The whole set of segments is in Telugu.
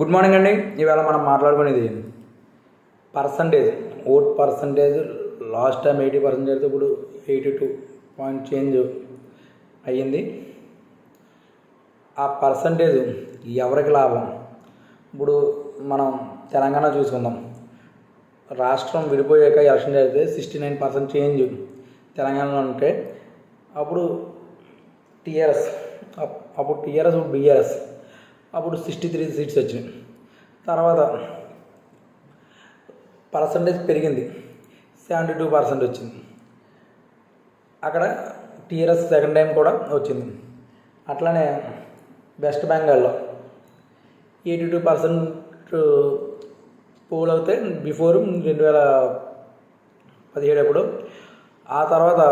గుడ్ మార్నింగ్ అండి. ఇవాళ మనం మాట్లాడుకునేది percentage vote percentage last time eighty percent అయితే ఇప్పుడు ఎయిటీ టూ పాయింట్ చేంజ్ అయ్యింది. ఆ పర్సంటేజ్ ఎవరికి లాభం? ఇప్పుడు మనం తెలంగాణ చూసుకుందాం. రాష్ట్రం విడిపోయాక ఎలక్షన్ జరిగితే సిక్స్టీ నైన్ పర్సెంట్ చేంజ్ తెలంగాణలో ఉంటే అప్పుడు టీఆర్ఎస్ అప్పుడు టీఆర్ఎస్ ఇప్పుడు బీఆర్ఎస్. అప్పుడు సిక్స్టీ త్రీ సీట్స్ వచ్చినాయి. తర్వాత పర్సంటేజ్ పెరిగింది. సెవెంటీ టూ పర్సెంట్ వచ్చింది. అక్కడ టీఆర్ఎస్ సెకండ్ టైం కూడా వచ్చింది. అట్లానే వెస్ట్ బెంగాల్లో ఎయిటీ టూ పర్సెంట్ పోల్ అవుతే బిఫోర్ రెండు వేల పదిహేడు అప్పుడు. ఆ తర్వాత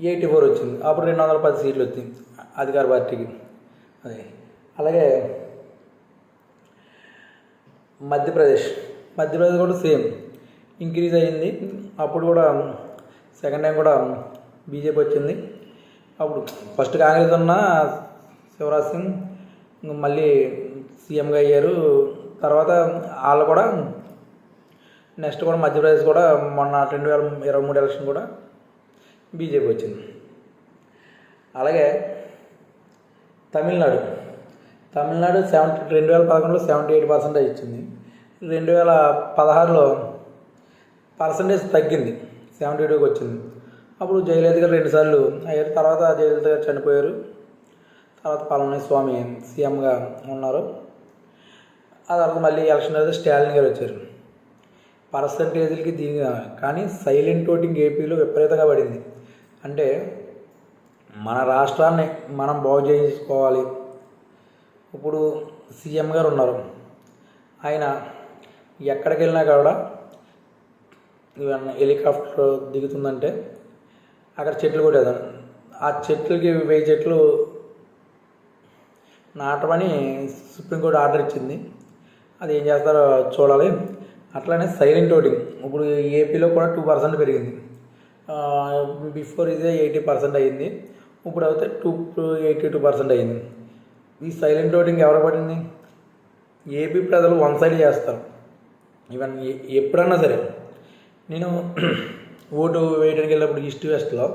ఎయిటీ ఫోర్ వచ్చింది. అప్పుడు రెండు వందల పది సీట్లు వచ్చింది అధికార పార్టీకి. అది. అలాగే మధ్యప్రదేశ్. మధ్యప్రదేశ్ కూడా సేమ్. ఇంక్రీజ్ అయ్యింది. అప్పుడు కూడా సెకండ్ టైం కూడా బీజేపీ వచ్చింది. అప్పుడు ఫస్ట్ కాంగ్రెస్ ఉన్న శివరాజ్ సింగ్ మళ్ళీ సీఎంగా అయ్యారు. తర్వాత వాళ్ళు కూడా నెక్స్ట్ కూడా మధ్యప్రదేశ్ కూడా మొన్న రెండు వేల ఇరవై మూడు ఎలక్షన్ కూడా బీజేపీ వచ్చింది. అలాగే తమిళనాడు. తమిళనాడు సెవెంటీ రెండు వేల పదకొండులో సెవెంటీ ఎయిట్ పర్సెంటేజ్ ఇచ్చింది. రెండు వేల పదహారులో పర్సంటేజ్ తగ్గింది. సెవెంటీ టూకి వచ్చింది. అప్పుడు జయలలిత గారు రెండుసార్లు అయ్యారు. తర్వాత జయలలిత గారు చనిపోయారు. తర్వాత పళని స్వామి సీఎంగా ఉన్నారు. ఆ తర్వాత మళ్ళీ ఎలక్షన్ అయితే స్టాలిన్ గారు వచ్చారు. పర్సంటేజ్లకి దీని కానీ సైలెంట్ ఓటింగ్ ఏపీలో విపరీతంగా పడింది. అంటే మన రాష్ట్రాన్ని మనం బాగు చేసుకోవాలి ఇప్పుడు సీఎం గారు ఉన్నారు. ఆయన ఎక్కడికి వెళ్ళినా కూడా హెలికాప్టర్ దిగుతుందంటే అక్కడ చెట్లు కొట్టేదాన్ని ఆ చెట్లకి వెయ్యి చెట్లు నాటమని సుప్రీంకోర్టు ఆర్డర్ ఇచ్చింది. అది ఏం చేస్తారో చూడాలి. అట్లానే సైలెంట్ ఓటింగ్. ఇప్పుడు ఏపీలో కూడా టూ పర్సెంట్ పెరిగింది. బిఫోర్ ఇదే ఎయిటీ పర్సెంట్ అయ్యింది ఇప్పుడు అయితే టూ ఎయిటీ టూ పర్సెంట్ అయ్యింది ఈ సైలెంట్ ఓటింగ్ ఎవరు పడింది? ఏపీ ప్రజలు వన్ సైడ్ చేస్తారు. ఈవెన్ ఎప్పుడన్నా సరే. నేను ఓటు వేయడానికి వెళ్ళినప్పుడు ఈస్ట్ వెస్ట్లో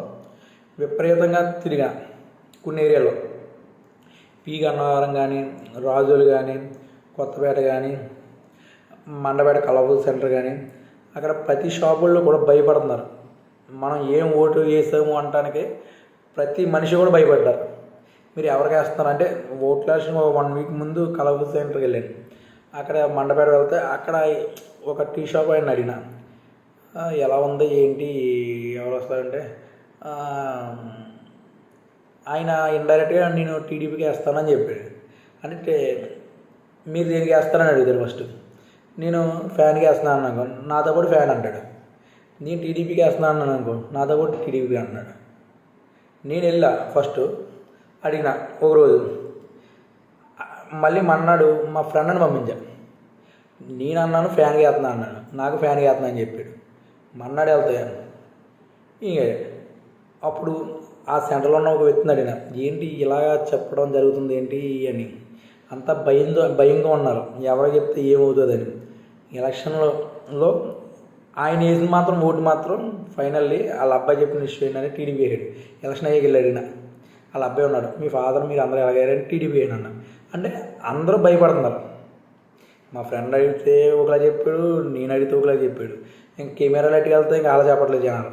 విపరీతంగా తిరిగా కొన్ని ఏరియాలో పీ గన్నవరం కానీ రాజులు కానీ కొత్తపేట కానీ మండపేట కలబుల్ సెంటర్ కానీ అక్కడ ప్రతి షాపుల్లో కూడా భయపడుతున్నారు. మనం ఏం ఓటు వేసాము అనటానికి ప్రతి మనిషి కూడా భయపడ్డారు. మీరు ఎవరికి వేస్తున్నారు? అంటే ఓట్లు వేసిన వన్ వీక్ ముందు కలవ సెంటర్కి వెళ్ళాను. అక్కడ మండపేట వెళ్తే అక్కడ ఒక టీ షాప్ ఆయన అడిగిన ఎలా ఉంది? ఏంటి? ఎవరు వస్తారంటే ఆయన ఇండైరెక్ట్గా నేను టీడీపీకి వేస్తానని చెప్పాడు. అంటే మీరు దేనికి వేస్తారని అడుగుతారు ఫస్ట్ నేను ఫ్యాన్కి వేస్తున్నాను అనుకో నాతో పాటు ఫ్యాన్ అంటాడు. నేను టీడీపీకి వేస్తున్నాను అన్నాను అనుకో నాతో పాటు టీడీపీకి అంటున్నాడు. నేను వెళ్ళా ఫస్ట్ అడిగిన ఒక రోజు మళ్ళీ మన్నాడు మా ఫ్రెండ్ని పంపించా. నేను అన్నాను ఫ్యాన్కి వేస్తున్నా అన్నాడు. నాకు ఫ్యాన్కి వేస్తున్నా అని చెప్పాడు. మన్నాడు వెళ్తాను ఇంక అప్పుడు ఆ సెంటర్లో ఉన్న ఒక వ్యక్తిని అడిగిన ఏంటి ఇలా చెప్పడం జరుగుతుంది ఏంటి? అని. అంతా భయంతో భయంగా ఉన్నారు. ఎవరు చెప్తే ఏమవుతుందని. ఎలక్షన్లో లో ఆయన వేసిన మాత్రం ఓటు మాత్రం ఫైనల్లీ వాళ్ళ అబ్బాయి చెప్పిన ఇష్యూ ఏంటంటే టీడీపీ వేసాడు ఎలక్షన్ అయ్యాక వెళ్ళి వాళ్ళ అబ్బాయి ఉన్నాడు. మీ ఫాదర్ మీరు అందరూ ఎలాగైనా టీడీపీ వేయండి అన్న అంటే అందరూ భయపడుతున్నారు. మా ఫ్రెండ్ అడిగితే ఒకలా చెప్పాడు నేను అడిగితే ఒకలా చెప్పాడు. ఇంక కెమెరాలు ఎట్టుకు వెళ్తే ఇంకా అలా చెప్పట్లేదు జనాలు.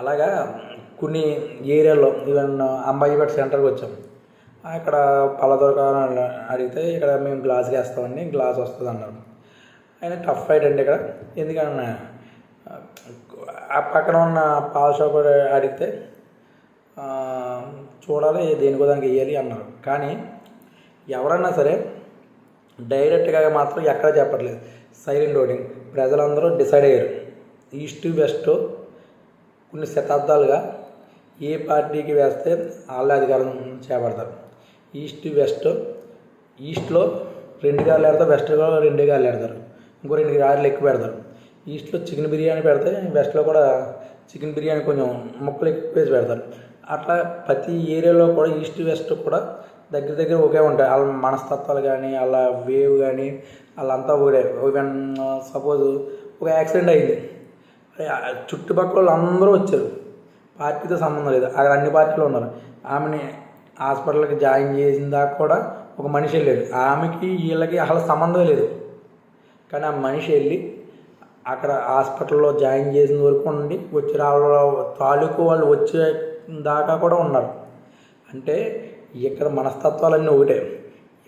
అలాగా కొన్ని ఏరియాల్లో ఈవెన్ అంబాజీపేట సెంటర్కి వచ్చాం. అక్కడ పళ్ళ అడిగితే ఇక్కడ మేము గ్లాస్ వేస్తామండి గ్లాస్ వస్తుంది అన్నారు. ఆయన టఫ్ ఫైట్ అండి ఇక్కడ. ఎందుకన్నా ఆ పక్కన ఉన్న పాల షాప్ అడిగితే చూడాలి దేనికో దానికి వేయాలి అన్నారు. కానీ ఎవరన్నా సరే డైరెక్ట్గా మాత్రం ఎక్కడ చెప్పట్లేదు. సైలెంట్ ఓటింగ్ ప్రజలందరూ డిసైడ్ అయ్యారు. ఈస్ట్ వెస్ట్ కొన్ని శతాబ్దాలుగా ఏ పార్టీకి వేస్తే వాళ్ళే అధికారం చేపడతారు. ఈస్ట్ వెస్ట్ ఈస్ట్లో రెండు గాలు పెడతారు వెస్ట్లో రెండు గాలు ఆడతారు. ఇంకో రెండు గాలు ఎక్కువ పెడతారు. ఈస్ట్లో చికెన్ బిర్యానీ పెడితే వెస్ట్లో కూడా చికెన్ బిర్యానీ కొంచెం ముక్కలు ఎక్కువ వేసి పెడతారు. అట్లా ప్రతి ఏరియాలో కూడా ఈస్ట్ వెస్ట్ కూడా దగ్గర దగ్గర ఒకే ఉంటాయి. వాళ్ళ మనస్తత్వాలు కానీ వాళ్ళ వేవ్ కానీ వాళ్ళంతా ఒకటే. ఈవెన్ సపోజ్ ఒక యాక్సిడెంట్ అయింది. చుట్టుపక్కల వాళ్ళు అందరూ వచ్చారు. పార్టీతో సంబంధం లేదు. అక్కడ అన్ని పార్టీలు ఉన్నారు ఆమెని హాస్పిటల్కి జాయిన్ చేసిన దాకా కూడా ఒక మనిషి వెళ్ళాడు. ఆమెకి వీళ్ళకి అసలు సంబంధం లేదు. కానీ ఆ మనిషి వెళ్ళి అక్కడ హాస్పిటల్లో జాయిన్ చేసిన వరకు ఉండి వచ్చి వాళ్ళ తాలూకు వాళ్ళు వచ్చే దాకా కూడా ఉన్నారు. అంటే ఇక్కడ మనస్తత్వాలన్నీ ఒకటే.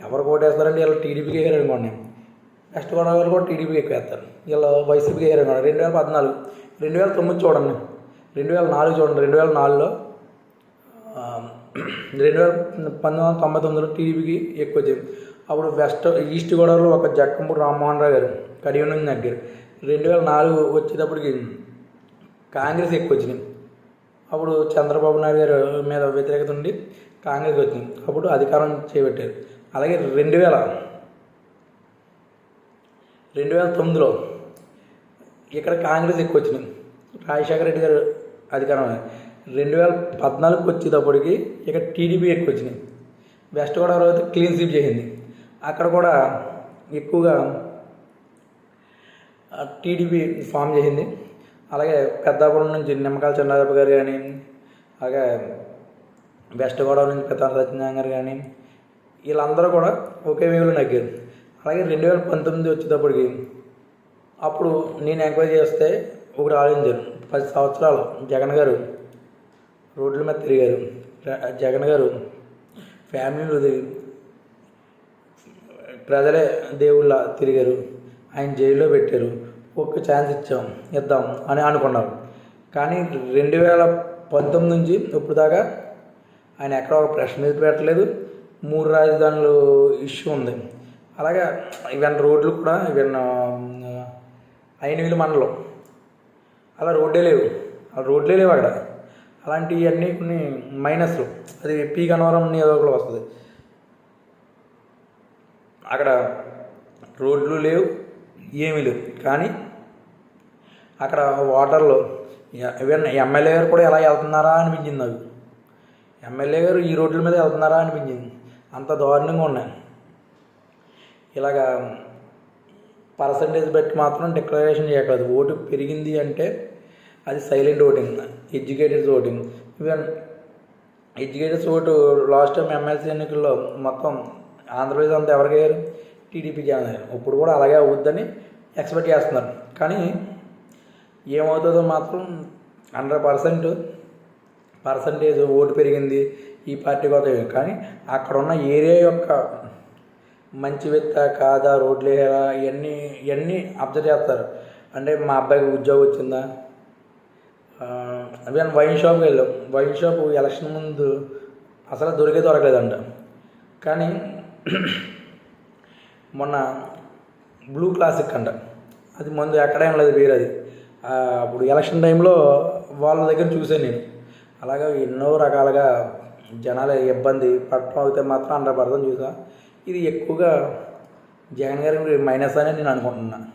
ఎవరు ఓటేస్తారంటే వీళ్ళు టీడీపీకి వేయరు అనుకోండి. వెస్ట్ గోదావరి కూడా టీడీపీకి ఎక్కువ వేస్తారు వీళ్ళు వైసీపీకి వేయరు అనుకోండి. రెండు వేల పద్నాలుగు రెండు వేల తొమ్మిది చూడండి. రెండు వేల నాలుగు చూడండి. రెండు వేల నాలుగులో రెండు వేల పంతొమ్మిది వందల తొంభై తొమ్మిదిలో టీడీపీకి ఎక్కువ వచ్చింది అప్పుడు వెస్ట్ ఈస్ట్ గోదావరిలో ఒక జక్కంపూడి రామ్మోహన్ రావు గారు కడియం దగ్గర రెండు వేల నాలుగు వచ్చేటప్పటికి కాంగ్రెస్ ఎక్కువ వచ్చినాయి అప్పుడు చంద్రబాబు నాయుడు గారు మీద వ్యతిరేకత ఉండి కాంగ్రెస్ వచ్చింది. అప్పుడు అధికారం చేపట్టారు. అలాగే రెండు వేల రెండు వేల తొమ్మిదిలో ఇక్కడ కాంగ్రెస్ ఎక్కువ వచ్చింది రాజశేఖర రెడ్డి గారు అధికారం రెండు వేల పద్నాలుగుకి వచ్చేటప్పటికి ఇక్కడ టీడీపీ ఎక్కువ వచ్చినాయి వెస్ట్ గోదావరి అయితే క్లీన్ స్వీప్ చేసింది. అక్కడ కూడా ఎక్కువగా టీడీపీ ఫామ్ చేసింది. అలాగే పెద్దాపురం నుంచి నిమ్మకాయల చంద్రబాబు గారు కానీ అలాగే వెస్ట్ గోదావరి నుంచి పెద్ద సత్యనారాయణ గారు కానీ వీళ్ళందరూ కూడా ఒకే వేలో నగ్గారు. అలాగే రెండు వేల పంతొమ్మిది వచ్చేటప్పటికి అప్పుడు నేను ఎంక్వైరీ చేస్తే ఒకటి ఆలోచించారు. పది సంవత్సరాలు జగన్ గారు రోడ్ల మీద తిరిగారు. జగన్ గారు ఫ్యామిలీలు తిరిగి ప్రజలే దేవుళ్ళ తిరిగారు. ఆయన జైల్లో పెట్టారు. ఒక ఛాన్స్ ఇచ్చాం ఇద్దాం అని అనుకున్నారు. కానీ రెండు వేల పంతొమ్మిది నుంచి ఇప్పుడు దాకా ఆయన ఎక్కడ ఒక ప్రశ్న మీద పెట్టలేదు. మూడు రాజధానులు ఇష్యూ ఉంది. అలాగే ఈవెన్ రోడ్లు కూడా ఈవెన్ వేలు మండలం. అలా రోడ్డే లేవు. అలా రోడ్లే లేవు అక్కడ. అలాంటివన్నీ కొన్ని మైనస్లు. అది పీ గన్నవరం నియోజకవర్గంలో వస్తుంది. అక్కడ రోడ్లు లేవు ఏమీ లేవు. కానీ అక్కడ ఓటర్లు ఈవెన్ ఎమ్మెల్యే గారు కూడా ఎలా వెళ్తున్నారా అనిపించింది నాకు. ఎమ్మెల్యే గారు ఈ రోడ్ల మీద వెళ్తున్నారా అనిపించింది. అంత దారుణంగా ఉన్నాయి ఇలాగా పర్సంటేజ్ బట్టి మాత్రం డిక్లరేషన్ చేయకూడదు ఓటు పెరిగింది అంటే అది silent voting educateds voting even educateds vote last time MLC ఎన్నికల్లో మొత్తం ఆంధ్రప్రదేశ్ అంతా ఎవరికి టీడీపీకి టీడీపీ ఇప్పుడు కూడా అలాగే అవుద్దని ఎక్స్పెక్ట్ చేస్తున్నారు. కానీ ఏమవుతుందో మాత్రం హండ్రెడ్ పర్సెంట్ పర్సంటేజ్ ఓటు పెరిగింది ఈ పార్టీ కోసం. కానీ అక్కడ ఉన్న ఏరియా యొక్క మంచి విత్త కాదా రోడ్లు వేయరా ఇవన్నీ ఇవన్నీ అబ్జర్వ్ చేస్తారు. అంటే మా అబ్బాయికి ఉద్యోగం వచ్చిందా? అవి వైన్ షాప్కి వెళ్ళాం. వైన్ షాప్ ఎలక్షన్ ముందు అసలు దొరికే దొరకలేదంట. కానీ మొన్న బ్లూ క్లాసిక్ అంట. అది ముందు ఎక్కడేం లేదు వేరే అది అప్పుడు ఎలక్షన్ టైంలో వాళ్ళ దగ్గర చూశాను నేను. అలాగా ఎన్నో రకాలుగా జనాల ఇబ్బంది పట్టడం అయితే మాత్రం హండ్రెడ్ పర్సెంట్ చూసా ఇది ఎక్కువగా జగన్ గారి మైనస్ అని నేను అనుకుంటున్నాను